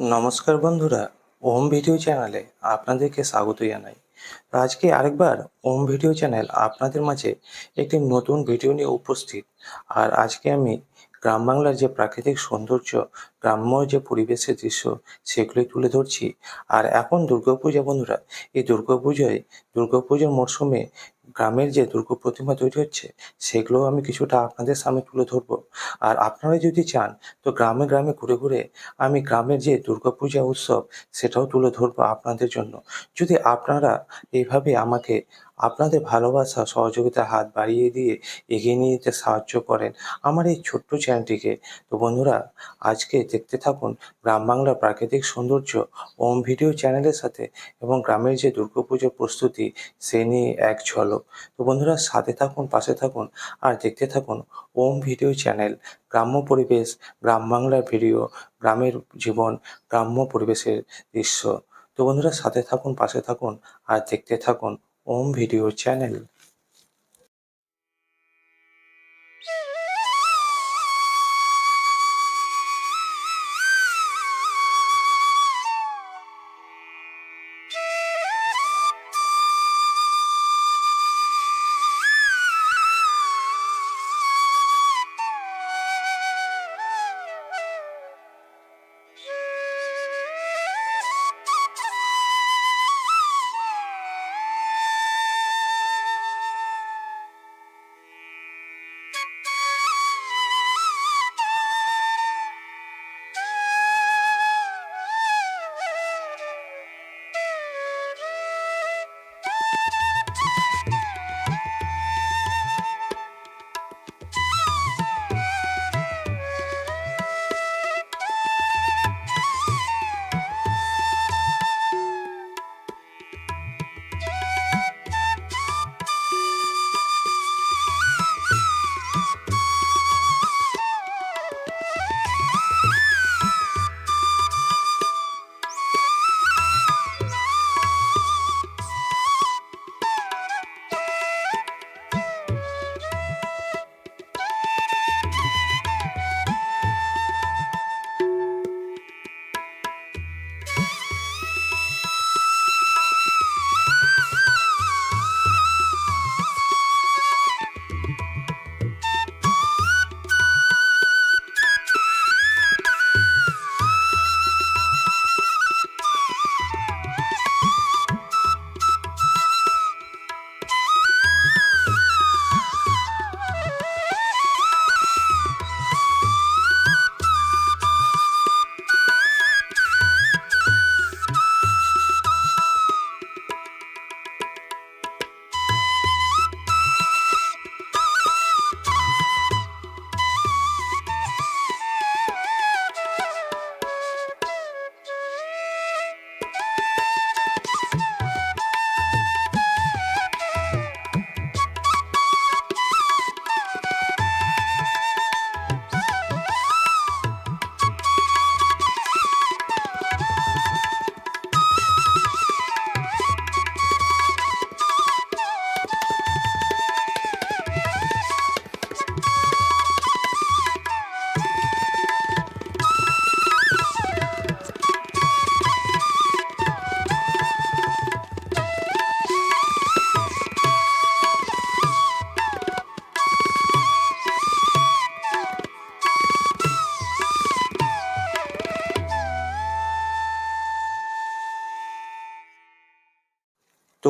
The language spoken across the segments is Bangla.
নমস্কার বন্ধুরা, ওম ভিডিও চ্যানেলে আপনাদেরকে স্বাগত জানাই। আজকে আরেকবার ওম ভিডিও চ্যানেল আপনাদের মাঝে একটি নতুন ভিডিও নিয়ে উপস্থিত। আর আজকে আমি গ্রাম বাংলার যে প্রাকৃতিক সৌন্দর্য, গ্রাম্য যে পরিবেশের দৃশ্য সেগুলি তুলে ধরছি। আর এখন দুর্গাপূজা বন্ধুরা, এই দুর্গাপুজোয় দুর্গাপুজোর মরশুমে গ্রামের যে দুর্গ প্রতিমা তৈরি হচ্ছে সেগুলো আমি কিছুটা আপনাদের সামনে তুলে ধরবো। আর আপনারা যদি চান, তো গ্রামে গ্রামে ঘুরে ঘুরে আমি গ্রামের যে দুর্গাপূজা উৎসব, সেটাও তুলে ধরবো আপনাদের জন্য। যদি আপনারা এইভাবে আমাকে আপনাদের ভালোবাসা সহযোগিতা হাত বাড়িয়ে দিয়ে এগিয়ে নিয়ে যেতে সাহায্য করেন আমার এই ছোট্ট চ্যানেলটিকে। তো বন্ধুরা, আজকে দেখতে থাকুন গ্রাম বাংলার প্রাকৃতিক সৌন্দর্য ওম ভিডিও চ্যানেলের সাথে এবং গ্রামের যে দুর্গাপুজোর প্রস্তুতি, সে নিয়ে এক ঝলক। তো বন্ধুরা, সাথে থাকুন, পাশে থাকুন আর দেখতে থাকুন ওম ভিডিও চ্যানেল, গ্রাম্য পরিবেশ, গ্রাম বাংলার ভিডিও, গ্রামের জীবন, গ্রাম্য পরিবেশের দৃশ্য। তো বন্ধুরা, সাথে থাকুন, পাশে থাকুন আর দেখতে থাকুন ওম ভিডিও চ্যানেল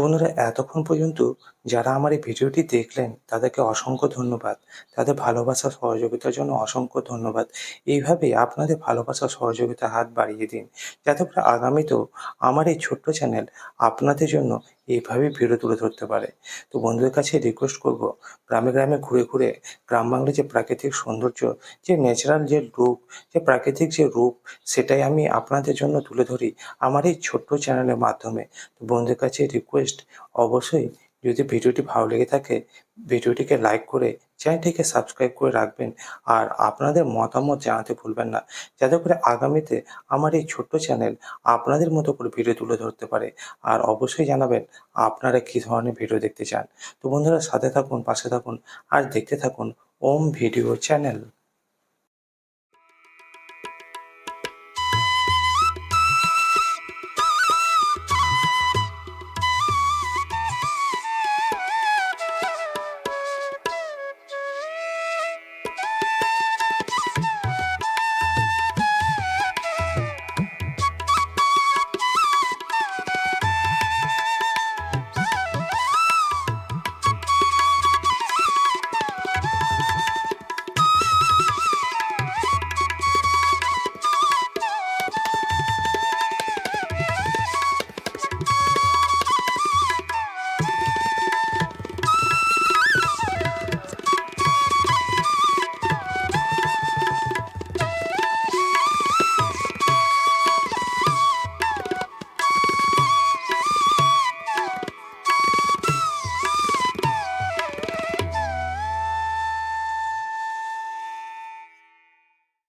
বন্ধুরা এতক্ষণ পর্যন্ত যারা আমার এই ভিডিওটি দেখলেন, তাদেরকে অসংখ্য ধন্যবাদ। তাদের ভালোবাসা, সহযোগিতার জন্য অসংখ্য ধন্যবাদ। এইভাবে আপনাদের ভালোবাসা সহযোগিতা হাত বাড়িয়ে দিন। যাতে করে আগামীতেও আমার এই ছোট্ট চ্যানেল আপনাদের জন্য এইভাবে ভিডিও তুলে ধরতে পারে। তো বন্ধুদের কাছে রিকোয়েস্ট করব, গ্রামে গ্রামে ঘুরে ঘুরে গ্রাম বাংলার যে প্রাকৃতিক সৌন্দর্য, যে ন্যাচারাল যে রূপ, যে প্রাকৃতিক যে রূপ, সেটাই আমি আপনাদের জন্য তুলে ধরি আমার এই ছোট্ট চ্যানেলের মাধ্যমে। তো বন্ধুদের কাছে রিকোয়েস্ট অবশ্যই যদি ভিডিওটি ভালো লেগে থাকে, ভিডিওটিকে লাইক করে চ্যানেলটিকে সাবস্ক্রাইব করে রাখবেন আর আপনাদের মতামত জানাতে ভুলবেন না। যাতে করে আগামীতে আমার এই ছোট্ট চ্যানেল আপনাদের মতো করে ভিডিও তুলে ধরতে পারে। আর অবশ্যই জানাবেন আপনারা কী ধরনের ভিডিও দেখতে চান। তো বন্ধুরা, সাথে থাকুন, পাশে থাকুন, আর দেখতে থাকুন ওম ভিডিও চ্যানেল।